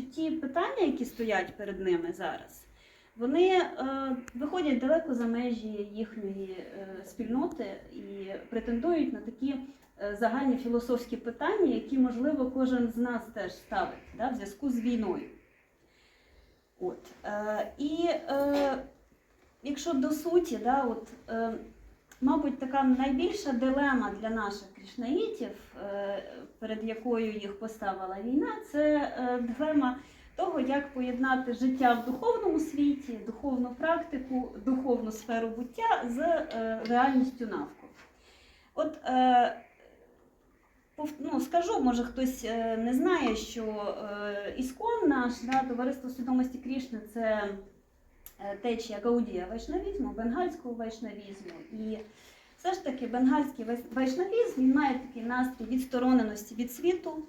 ті питання, які стоять перед ними зараз, вони е, виходять далеко за межі їхньої е, спільноти і претендують на такі е, загальні філософські питання, які, можливо, кожен з нас теж ставить да, в зв'язку з війною. От. Е, і е, якщо до суті, да, от, е, мабуть, така найбільша дилема для наших крішнаїтів, е, перед якою їх поставила війна, це е, дилема того, як поєднати життя в духовному світі, духовну практику, духовну сферу буття з е, реальністю навколо. От ну, скажу, може хтось не знає, що іскон наш, да, товариство свідомості Крішни, це течія Гаудія вайшнавізму, бенгальського вайшнавізму. І все ж таки бенгальський вайшнавізм він має такий настрій відстороненості від світу.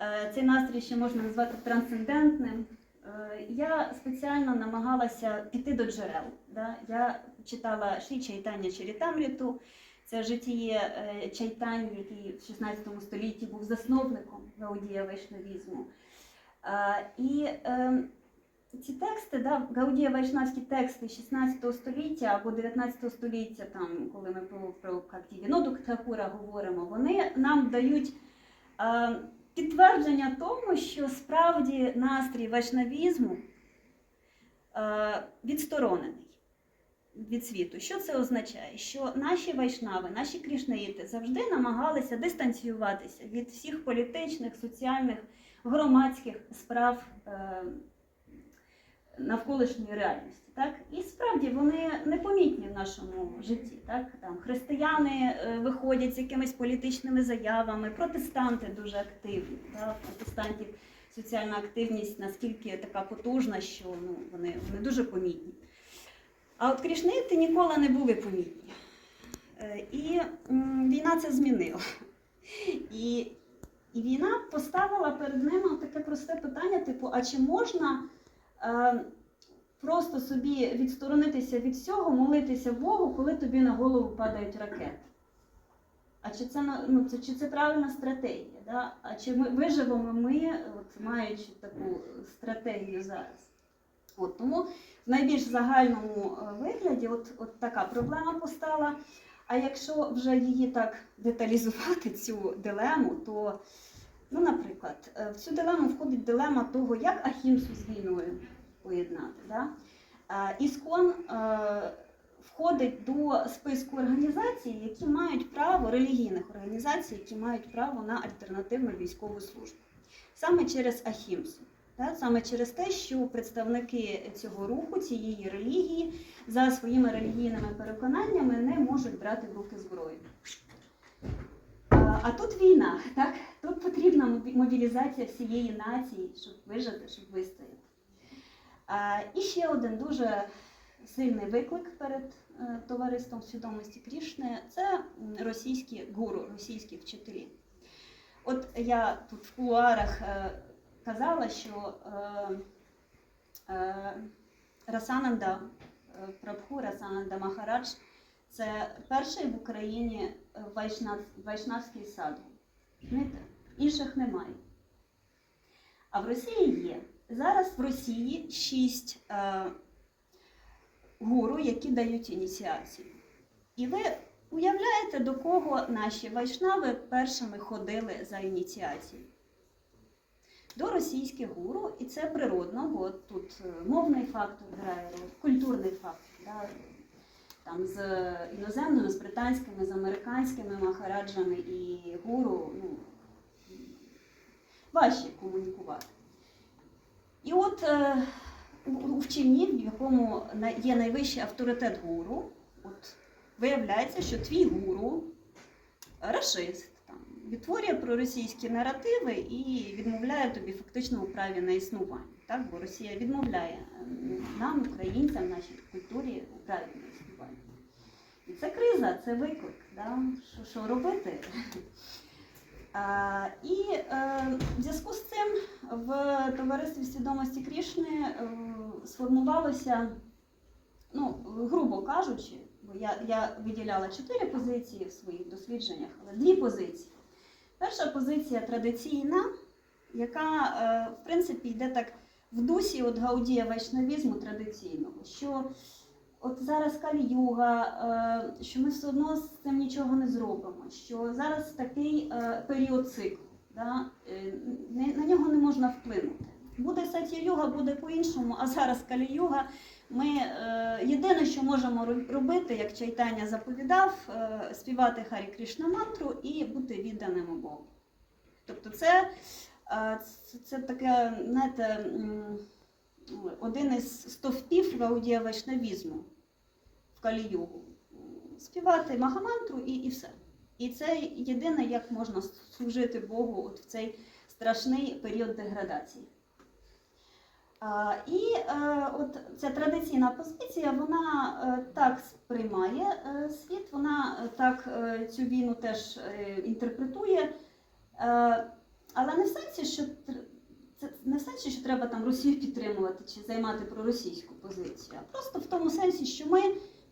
Е, Цей настрій ще можна назвати трансцендентним. Е, Я спеціально намагалася піти до джерел. Я читала Шрі Чайтання Чарітамріту, це житіє е, Чайтань, який в 16 столітті був засновником Гаудія вайшнавізму. Е, І е, ці тексти, да, Гаудія вайшнавські тексти 16 століття або 19 століття, там, коли ми про, про Кактівіноду Тхакура говоримо, вони нам дають е, підтвердження тому, що справді настрій вайшнавізму е, відсторонений від світу. Що це означає? Що наші вайшнави, наші крішнаїти завжди намагалися дистанціюватися від всіх політичних, соціальних, громадських справ е, навколишньої реальності. Так? І справді вони непомітні в нашому житті. Так? Там християни е, виходять з якимись політичними заявами, протестанти дуже активні. Так? Протестантів соціальна активність наскільки така потужна, що ну, вони, вони дуже помітні. А от крішнити ніколи не були помітні. Е, І війна це змінила. І, і війна поставила перед ними таке просте питання: типу, а чи можна просто собі відсторонитися від всього, молитися Богу, коли тобі на голову падають ракети? А чи це, ну, це, чи це правильна стратегія? Да? А чи ми виживемо ми, от, маючи таку стратегію зараз? От, тому в найбільш загальному е, вигляді от, от така проблема постала. А якщо вже її так деталізувати, цю дилему, то, ну, наприклад, е, в цю дилему входить дилема того, як Ахімсу з війною поєднати. Да? Е, Іскон е, входить до списку організацій, які мають право, релігійних організацій, які мають право на альтернативну військову службу. Саме через Ахімсу. Саме через те, що представники цього руху, цієї релігії, за своїми релігійними переконаннями не можуть брати в руки зброю. А, тут війна, так? тут потрібна мобілізація всієї нації, щоб вижити, щоб вистояти. І ще один дуже сильний виклик перед е, товариством свідомості Крішни це російські гуру, російські вчителі. От я тут в кулуарах е, казала, що е, Расананда, Прабху Расананда Махарадж це перший в Україні е, вайшнав, вайшнавський. Знаєте, інших немає. А в Росії є. Зараз в Росії шість е, гуру, які дають ініціацію. І ви уявляєте, до кого наші вайшнави першими ходили за ініціацією? До російських гуру, і це природно, бо тут е, мовний фактор грає роль, культурний фактор. Да? Там з іноземними, з британськими, з американськими махараджами і гуру ну, важче комунікувати. І от е, у, вченні, в якому є найвищий авторитет гуру, от виявляється, що твій гуру рашист, там, відтворює проросійські наративи і відмовляє тобі фактично у праві на існування. Так? Бо Росія відмовляє нам, українцям, нашій культурі у праві на існування. Це криза, це виклик. Да? Що, що робити? А, і е, в зв'язку з цим в товаристві свідомості Крішни е, сформувалося, ну, грубо кажучи, бо я, я виділяла чотири позиції в своїх дослідженнях, але дві позиції. Перша позиція традиційна, яка е, в принципі йде так в дусі от гаудія вайшнавізму традиційного, що от зараз каліюга, е, що ми все одно з цим нічого не зробимо, що зараз такий е, період циклу, да? е, на нього не можна вплинути. Буде сатя юга, буде по-іншому, а зараз калі-юга. Ми єдине, що можемо робити, як Чайтання заповідав, співати Харі Кришна мантру і бути відданими Богу. Тобто це, це, це таке, знаєте, один із стовпів гаудія вайшнавізму в Калі-югу. Співати Магамантру і, і все. І це єдине, як можна служити Богу от в цей страшний період деградації. А, і е, от ця традиційна позиція, вона е, так сприймає е, світ, вона е, так е, цю війну теж е, інтерпретує. Е, але не в сенсі, що це не в сенсі, що треба там Росію підтримувати чи займати проросійську позицію, а просто в тому сенсі, що ми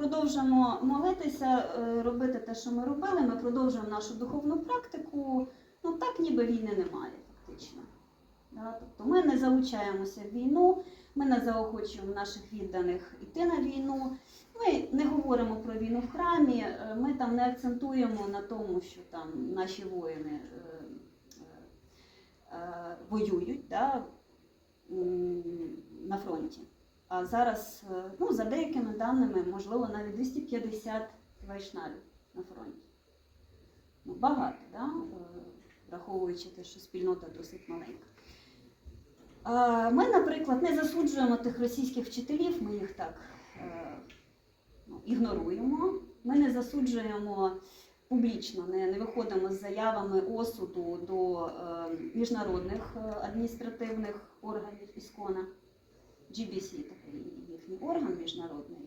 продовжуємо молитися, е, робити те, що ми робили. Ми продовжуємо нашу духовну практику. Ну так, ніби війни немає, фактично. Да? Тобто ми не залучаємося в війну, ми не заохочуємо наших відданих йти на війну. Ми не говоримо про війну в храмі, е, ми там не акцентуємо на тому, що там наші воїни е, воюють да, на фронті. А зараз, е, ну, за деякими даними, можливо, навіть 250 вайшнавів на фронті. Ну, багато, да? е, враховуючи те, що спільнота досить маленька. Ми, наприклад, не засуджуємо тих російських вчителів, ми їх так е, ну, ігноруємо. Ми не засуджуємо публічно, не, не виходимо з заявами осуду до міжнародних адміністративних органів Іскона. GBC, такий їхній орган міжнародний,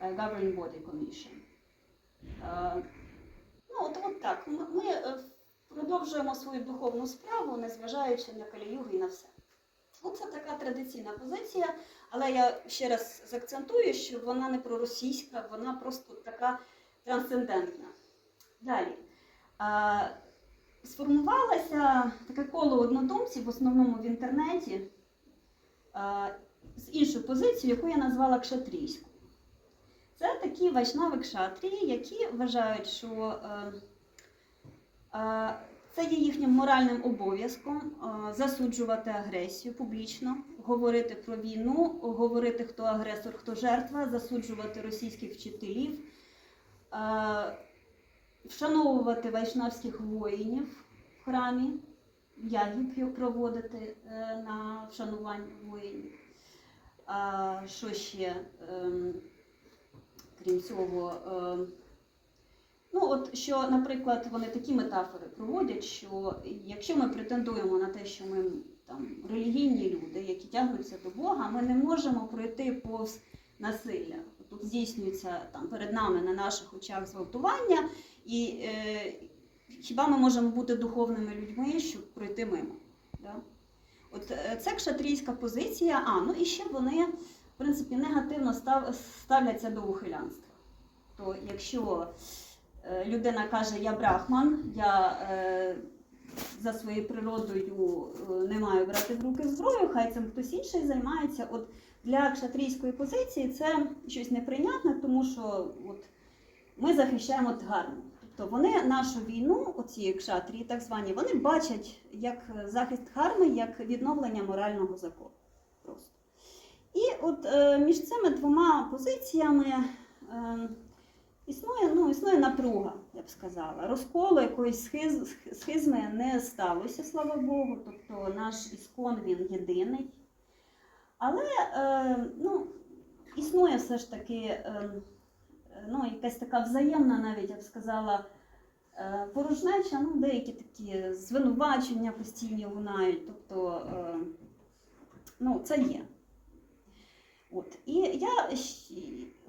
е, Governing Body Commission. Е, Ну, от, от так. Ми, е, продовжуємо свою духовну справу, незважаючи на каліюги і на все. Це така традиційна позиція, але я ще раз заакцентую, що вона не проросійська, вона просто така трансцендентна. Далі. Сформувалося таке коло однодумців, в основному в інтернеті, з іншою позицією, яку я назвала кшатрійською. Це такі вайшнави кшатрії, які вважають, що е, е, це є їхнім моральним обов'язком е, засуджувати агресію публічно, говорити про війну, говорити, хто агресор, хто жертва, засуджувати російських вчителів, вшановувати вайшнавських воїнів в храмі, ягід проводити на вшанування воїнів. А, що ще, ем, крім цього, ем, ну от що, наприклад, вони такі метафори проводять, що якщо ми претендуємо на те, що ми там релігійні люди, які тягнуться до Бога, ми не можемо пройти повз насилля. Тут здійснюється там перед нами на наших очах зґвалтування, і е, хіба ми можемо бути духовними людьми, щоб пройти мимо? Да? От е, це кшатрійська позиція. А, ну і ще вони, в принципі, негативно став, ставляться до ухилянства. То якщо е, людина каже, я брахман, я е, за своєю природою е, не маю брати в руки зброю, хай цим хтось інший займається. От для кшатрійської позиції це щось неприйнятне, тому що от, ми захищаємо дхарму. Тобто вони нашу війну, оці кшатрії, так звані, вони бачать як захист дхарми, як відновлення морального закону. Просто. І от е, між цими двома позиціями е, існує, ну, існує напруга, я б сказала. Розколу якоїсь схиз, схизми не сталося, слава Богу. Тобто наш іскон він єдиний. Але е, ну, існує все ж таки. Е, ну, якась така взаємна, навіть я б сказала, е, порожнеча, ну, деякі такі звинувачення постійні лунають. Тобто, е, ну, це є. От. І я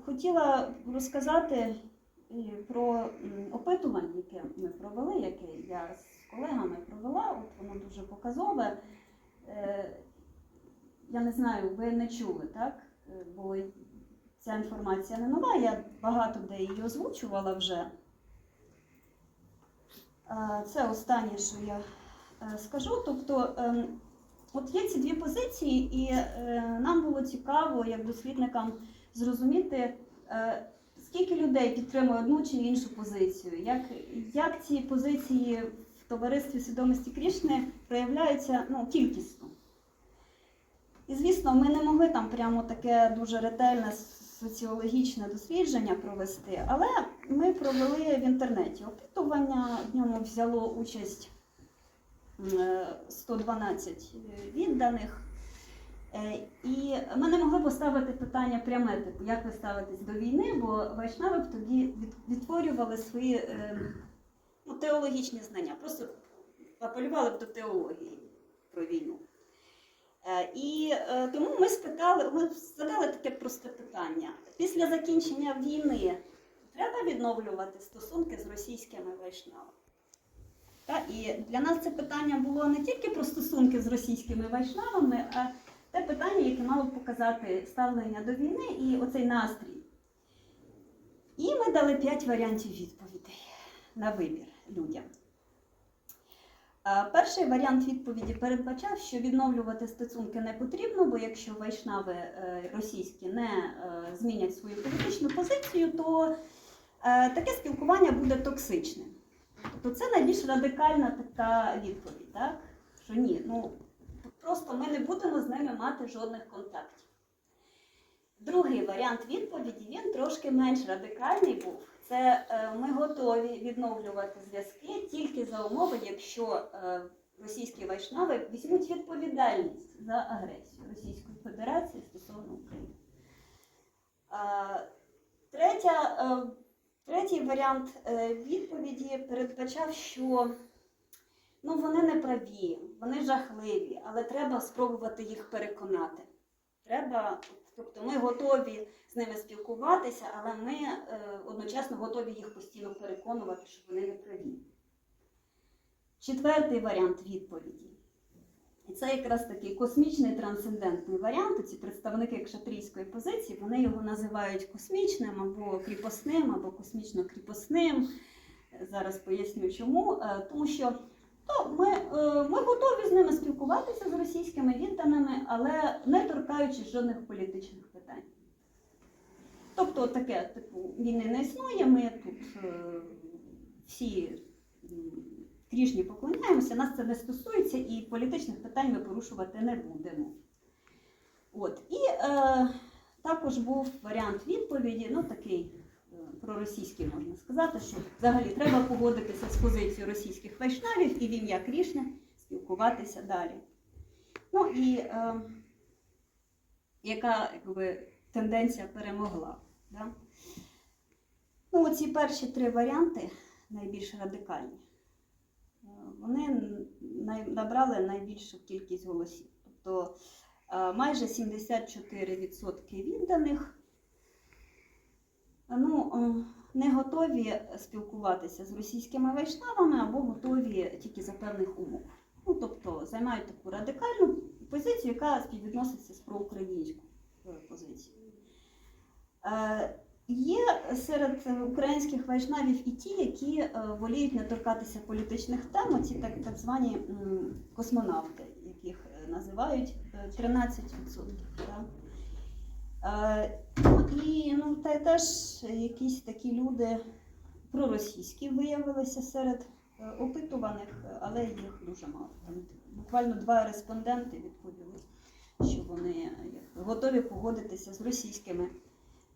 хотіла розказати е, про опитування, яке ми провели, яке я з колегами провела. От воно дуже показове. Я не знаю, ви не чули, так? Бо ця інформація не нова, я багато де її озвучувала вже. Е, Це останнє, що я е, скажу. Тобто, ем, от є ці дві позиції, і е, нам було цікаво, як дослідникам, зрозуміти, скільки людей підтримує одну чи іншу позицію, як, як ці позиції в товаристві свідомості Крішни проявляються ну, кількісно. І звісно, ми не могли там прямо таке дуже ретельне соціологічне дослідження провести, але ми провели в інтернеті опитування, в ньому взяло участь е, 112 відданих. Е, І ми не могли поставити питання пряме, типу, як ви ставитесь до війни, бо вайшнави б тоді відтворювали свої е, ну, теологічні знання, просто апелювали б до теології про війну. Е, І е, тому ми спитали, ми задали таке просте питання. Після закінчення війни треба відновлювати стосунки з російськими вайшнавами? І для нас це питання було не тільки про стосунки з російськими вайшнавами, а те питання, яке мало показати ставлення до війни і оцей настрій. І ми дали п'ять варіантів відповідей на вибір людям. Е, Перший варіант відповіді передбачав, що відновлювати стосунки не потрібно, бо якщо вайшнави е, російські не е, змінять свою політичну позицію, то таке спілкування буде токсичним. Тобто це найбільш радикальна така відповідь, так? що ні, ну просто ми не будемо з ними мати жодних контактів. Другий варіант відповіді він трошки менш радикальний був. Це е, ми готові відновлювати зв'язки тільки за умови, якщо е, російські вайшнави візьмуть відповідальність за агресію Російської Федерації стосовно України. Е, Третя, третій варіант відповіді передбачав, що ну, вони не праві, вони жахливі, але треба спробувати їх переконати. Треба, тобто ми готові з ними спілкуватися, але ми е, одночасно готові їх постійно переконувати, що вони не праві. Четвертий варіант відповіді. І це якраз такий космічний трансцендентний варіант. Ці представники кшатрійської позиції вони його називають космічним або кріпосним, або космічно-кріпосним. Зараз поясню чому. Е, Тому що то ми, е, ми готові з ними спілкуватися з російськими відданими, але не торкаючись жодних політичних питань. Тобто таке, типу, війни не існує, ми тут е, всі м, крішні поклоняємося, нас це не стосується і політичних питань ми порушувати не будемо. От. І е, також був варіант відповіді, ну такий проросійський можна сказати, що взагалі треба погодитися з позицією російських вайшнавів і в ім'я Крішни спілкуватися далі. Ну і е, яка якби, тенденція перемогла. Да? Ну, оці перші три варіанти найбільш радикальні. Е, Вони набрали найбільшу кількість голосів. Тобто е, майже 74% відданих ну, е, не готові спілкуватися з російськими вайшнавами або готові тільки за певних умов. Ну, тобто займають таку радикальну позицію, яка співвідноситься з проукраїнською е, позицією. Е, Є серед українських вайшнавів і ті, які воліють не торкатися політичних тем, ці так, так звані космонавти, яких називають е, 13%. Да? Е, ну, І ну, та, теж якісь такі люди проросійські виявилися серед е, опитуваних, але їх дуже мало. Там буквально два респонденти відповіли, що вони готові погодитися з російськими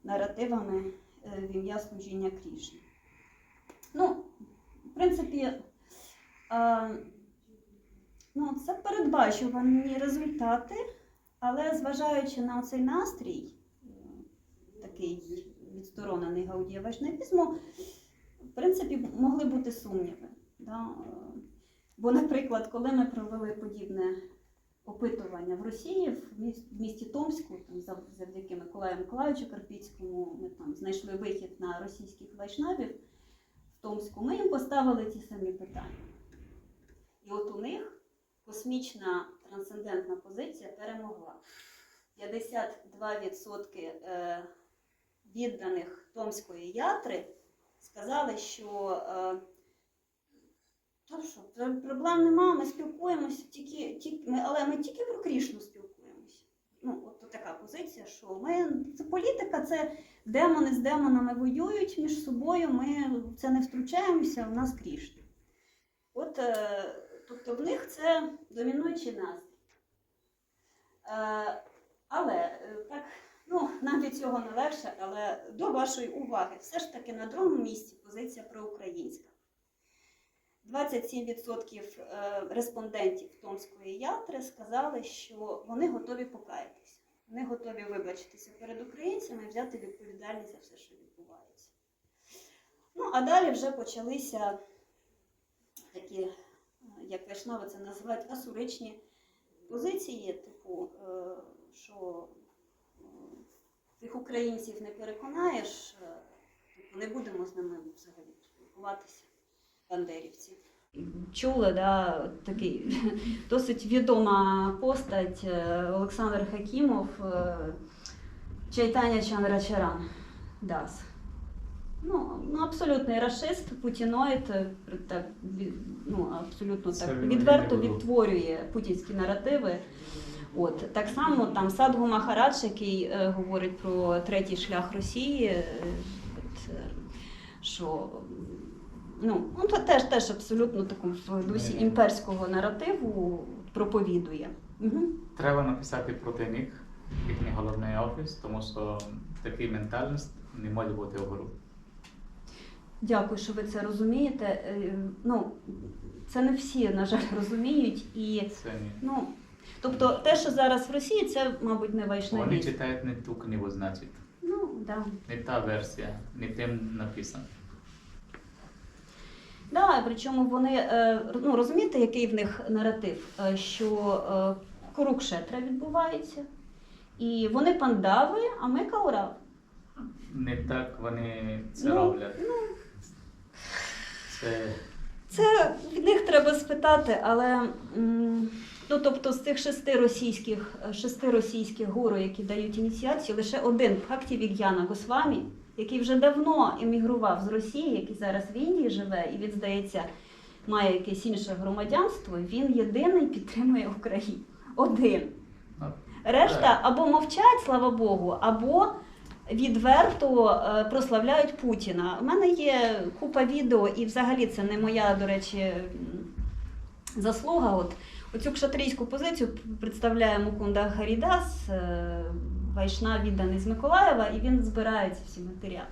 наративами е, в ім'я служіння Крішні. Ну, в принципі, е, ну, це передбачувані результати, але зважаючи на цей настрій, такий відсторонений Гаудія Вайшнавізму, в принципі, могли бути сумніви. Да? Бо, наприклад, коли ми провели подібне опитування в Росії, в місті Томську, там завдяки Миколаю Миколаївичу Карпіцькому, ми там знайшли вихід на російських вайшнавів в Томську. Ми їм поставили ті самі питання. І от у них космічна трансцендентна позиція перемогла. 52% е, відданих Томської ятри сказали, що е, що, проблем нема, ми спілкуємося, тільки, тільки, ми, але ми тільки про Крішну спілкуємося. Ну, от така позиція, що ми, це політика, це демони з демонами воюють між собою, ми це не втручаємося, у нас Крішна. От, е, тобто в них це домінуючий настрій. Е, але е, так, ну, нам від цього не легше, але до вашої уваги, все ж таки на другому місці позиція проукраїнська. 27% е, респондентів Томської ятри сказали, що вони готові покаятися. Вони готові вибачитися перед українцями і взяти відповідальність за все, що відбувається. Ну, а далі вже почалися такі, як Вайшнави це називають, асуричні позиції, типу, е, що е, тих українців не переконаєш, е, типу, не будемо з ними взагалі спілкуватися, бандерівці. Чули, да, такий досить відома постать Олександр Хакімов, Чайтаня Чандрачаран Дас. Ну, ну, абсолютний расист, путіноїд, е, так, ну, абсолютно так відверто відтворює путінські наративи. От так само там Садгу Махарадж, який е, говорить про третій шлях Росії, е, е, що ну, ну то теж теж абсолютно таку в дусі імперського наративу проповідує. Угу. Треба написати проти них їхній головний офіс, тому що такий ментальність не може бути вгору. Дякую, що ви це розумієте. Е, Ну, це не всі, на жаль, розуміють. І Це ні. ну, тобто, те, що зараз в Росії, це, мабуть, не Вони читають не ту книгу, значить, Ну, да. не та версія, не тим написано. Да, причому вони е, ну, розумієте, який в них наратив, Е, що Курукшетра відбувається, і вони пандави, а ми каурави. Не так вони це Ну, роблять. Це Це від них треба спитати, але ну, тобто з цих шести російських, шести російських гуру, які дають ініціацію, лише один Бхакті Віг'яна Госвамі, який вже давно емігрував з Росії, який зараз в Індії живе, і він, здається, має якесь інше громадянство, він єдиний підтримує Україну. Один. Решта або мовчать, слава Богу, або відверто е, прославляють Путіна. У мене є купа відео, і взагалі це не моя, до речі, заслуга. От оцю кшатрійську позицію представляє Мукунда Харідас, Вайшна відданий з Миколаєва, і він збирає ці всі матеріали.